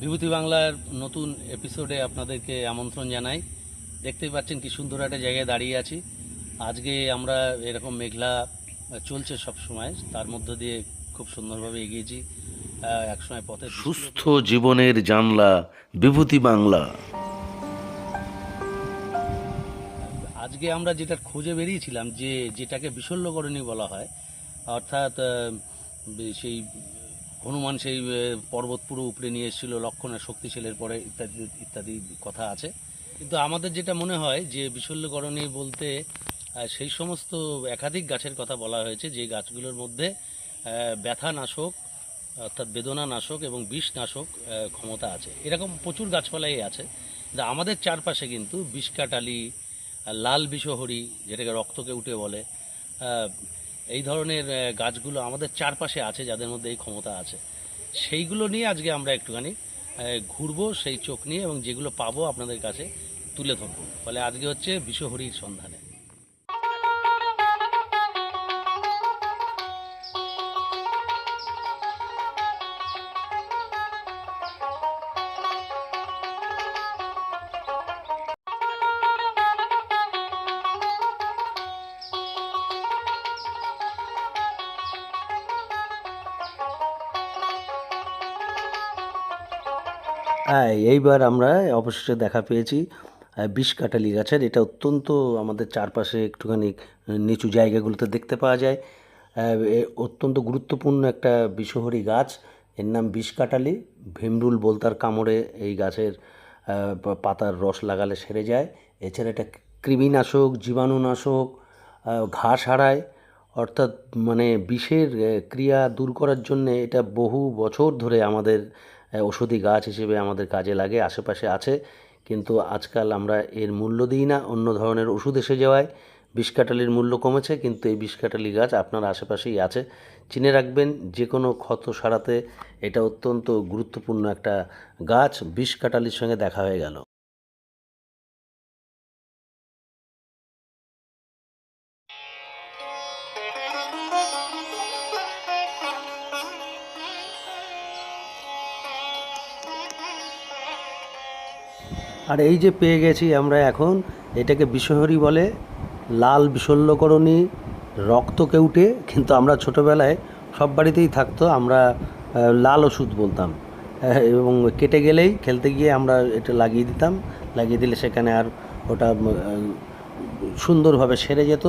বিভূতি বাংলার নতুন এপিসোডে আপনাদেরকে আমন্ত্রণ জানাই। দেখতেই পাচ্ছেন কি সুন্দর একটা জায়গায় দাঁড়িয়ে আছি। আজকে আমরা এরকম মেঘলা চলছে সব সময়। তার মধ্য দিয়ে খুব সুন্দরভাবে এগিয়েছি। একসময় পথে সুস্থ জীবনের জানলা বিভূতি বাংলা। আজকে আমরা যেটা খোঁজে বেরিয়েছিলাম যে যেটাকে বিশল্যকরণী বলা হয় অর্থাৎ সেই হনুমান সেই পর্বত পুরো উপরে নিয়ে এসেছিল লক্ষণের শক্তিশালের পরে ইত্যাদি ইত্যাদি কথা আছে। কিন্তু আমাদের যেটা মনে হয় যে বিশল্যকরণী বলতে সেই সমস্ত একাধিক গাছের কথা বলা হয়েছে, যে গাছগুলোর মধ্যে ব্যথা নাশক অর্থাৎ বেদনা নাশক এবং বিষ নাশক ক্ষমতা আছে। এরকম প্রচুর গাছপালাই আছে, কিন্তু আমাদের চারপাশে কিন্তু বিষকাটালি লাল বিষহরি, যেটাকে রক্তকে উঠে বলে এই ধরনের গাছগুলো আমাদের চারপাশে আছে, যাদের মধ্যে এই ক্ষমতা আছে। সেইগুলো নিয়ে আজকে আমরা একটুখানি ঘুরবো সেই চোখ নিয়ে এবং যেগুলো পাবো আপনাদের কাছে তুলে ধরবো। ফলে আজকে হচ্ছে বিশ্বহরির সন্ধানে। হ্যাঁ এইবার আমরা অবশেষে দেখা পেয়েছি বিষ কাটালি গাছের। এটা অত্যন্ত আমাদের চারপাশে একটুখানি নিচু জায়গাগুলোতে দেখতে পাওয়া যায়। অত্যন্ত গুরুত্বপূর্ণ একটা বিষহরী গাছ। এর নাম বিষ কাটালি ভীমরুল বলতার কামড়ে এই গাছের পাতার রস লাগালে সেরে যায়। এছাড়া এটা কৃমিনাশক, জীবাণুনাশক ঘাস হারায়। অর্থাৎ মানে বিষের ক্রিয়া দূর করার জন্যে এটা বহু বছর ধরে আমাদের ওষুধি গাছ হিসেবে আমাদের কাজে লাগে, আশেপাশে আছে। কিন্তু আজকাল আমরা এর মূল্য দিই না, অন্য ধরনের ওষুধ এসে যাওয়ায়। বিষকাটালির মূল্য কমেছে, কিন্তু এই বিষকাটালি গাছ আপনার আশেপাশেই আছে। চিনে রাখবেন যে কোনো ক্ষত সারাতে এটা অত্যন্ত গুরুত্বপূর্ণ একটা গাছ। বিষকাটালির সঙ্গে দেখা হয়ে গেল। আর এই যে পেয়ে গেছি আমরা এখন, এটাকে বিষহরি বলে। লাল বিশল্যকরণী রক্ত কেউটে, কিন্তু আমরা ছোটোবেলায় সব বাড়িতেই থাকতো, আমরা লাল ওষুধ বলতাম। এবং কেটে গেলেই খেলতে গিয়ে আমরা এটা লাগিয়ে দিতাম। লাগিয়ে দিলে সেখানে আর ওটা সুন্দরভাবে সেরে যেত।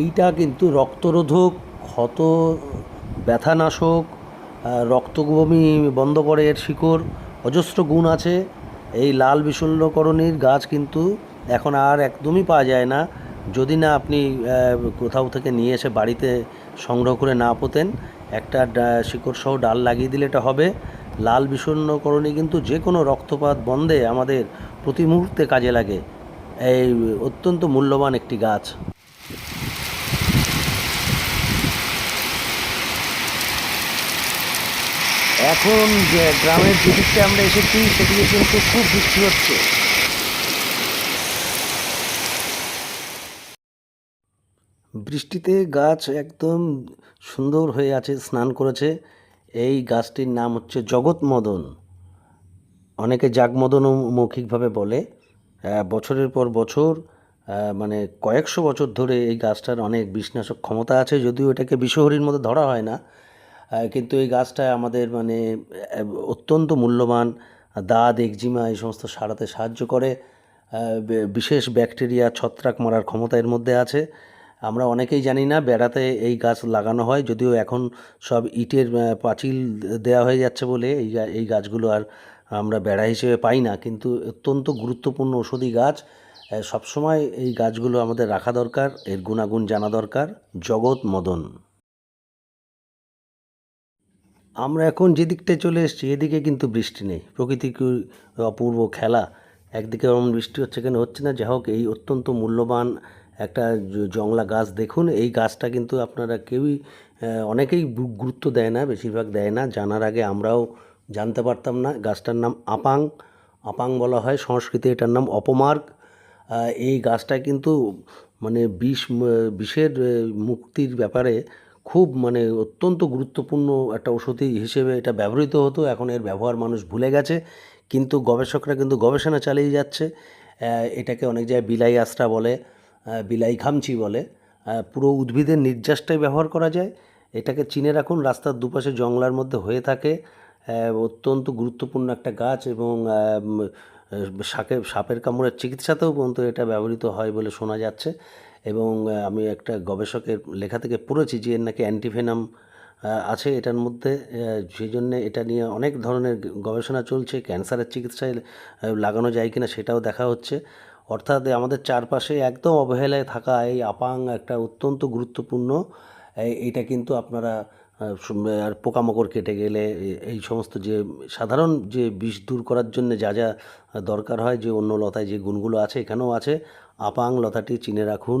এইটা কিন্তু রক্তরোধক, ক্ষত, ব্যথানাশক রক্তবমি বন্ধ করে এর শিকড়, অজস্র গুণ আছে। এই লাল বিশল্যকরণীর গাছ কিন্তু এখন আর একদমই পাওয়া যায় না। যদি না আপনি কোথাও থেকে নিয়ে এসে বাড়িতে সংগ্রহ করে না পোতেন, একটা শিকড় সহ ডাল লাগিয়ে দিলে এটা হবে। লাল বিষণ্ণকরণী কিন্তু যে কোনো রক্তপাত বন্ধে আমাদের প্রতি মুহূর্তে কাজে লাগে। এই অত্যন্ত মূল্যবান একটি গাছ। এখন যে গ্রামের যেদিকটা আমরা এসেছি সেদিকে কিন্তু খুব বৃষ্টি হচ্ছে। বৃষ্টিতে গাছ একদম সুন্দর হয়ে আছে, স্নান করেছে। এই গাছটির নাম হচ্ছে জগৎমদন। অনেকে জাগমদনও মৌখিকভাবে বলে। বছরের পর বছর মানে কয়েকশো বছর ধরে এই গাছটার অনেক বিষনাশক ক্ষমতা আছে, যদিও এটাকে বিষহরির মধ্যে ধরা হয় না। কিন্তু এই গাছটা আমাদের মানে অত্যন্ত মূল্যবান। দাঁত, একজিমা এই সমস্ত সারাতে সাহায্য করে। বিশেষ ব্যাকটেরিয়া, ছত্রাক মারার ক্ষমতা এর মধ্যে আছে। আমরা অনেকেই জানি না বেড়াতে এই গাছ লাগানো হয়, যদিও এখন সব ইটের পাঁচিল দেওয়া হয়ে যাচ্ছে বলে এই এই গাছগুলো আর আমরা বেড়া হিসেবে পাই না। কিন্তু অত্যন্ত গুরুত্বপূর্ণ ওষুধি গাছ। সবসময় এই গাছগুলো আমাদের রাখা দরকার, এর গুণাগুণ জানা দরকার। জগৎ মদন। আমরা এখন যে দিকটায় চলে এসেছি, এদিকে কিন্তু বৃষ্টি নেই। প্রকৃতির অপূর্ব খেলা। একদিকে ওরকম বৃষ্টি হচ্ছে কেন? হচ্ছে না? যাই হোক, এই অত্যন্ত মূল্যবান একটা জংলা গাছ দেখুন। এই গাছটা কিন্তু আপনারা কেউই অনেকেই গুরুত্ব দেয় না, বেশিরভাগ দেয় না। জানার আগে আমরাও জানতে পারতাম না। গাছটার নাম আপাং। আপাং বলা হয় সংস্কৃতে, এটার নাম অপমার্গ। এই গাছটা কিন্তু মানে বিষ, বিষের মুক্তির ব্যাপারে খুব মানে অত্যন্ত গুরুত্বপূর্ণ একটা ওষুধি হিসেবে এটা ব্যবহৃত হতো। এখন এর ব্যবহার মানুষ ভুলে গেছে। কিন্তু গবেষকরা কিন্তু গবেষণা চালিয়ে যাচ্ছে। এটাকে অনেক জায়গায় বিলাই আশ্রা বলে বিলাই খামচি বলে। পুরো উদ্ভিদের নির্যাসটাই ব্যবহার করা যায়। এটাকে চিনে রাখুন, রাস্তার দুপাশে জংলার মধ্যে হয়ে থাকে। অত্যন্ত গুরুত্বপূর্ণ একটা গাছ এবং সাপে সাপের কামড়ের চিকিৎসাতেও পর্যন্ত এটা ব্যবহৃত হয় বলে শোনা যাচ্ছে। এবং আমি একটা গবেষকের লেখা থেকে পড়েছি যে এর নাকি অ্যান্টিভেনাম আছে এটার মধ্যে সেই জন্যে এটা নিয়ে অনেক ধরনের গবেষণা চলছে। ক্যান্সারের চিকিৎসায় লাগানো যায় কিনা সেটাও দেখা হচ্ছে। অর্থাৎ আমাদের চারপাশে একদম অবহেলায় থাকা এই আপাং একটা অত্যন্ত গুরুত্বপূর্ণ এইটা কিন্তু আপনারা আর পোকামাকড় কেটে গেলে এই সমস্ত যে সাধারণ যে বিষ দূর করার জন্য যা যা দরকার হয়, যে অন্য লতায় যে গুণগুলো আছে, এখানেও আছে। আপাং লতাটি চিনে রাখুন।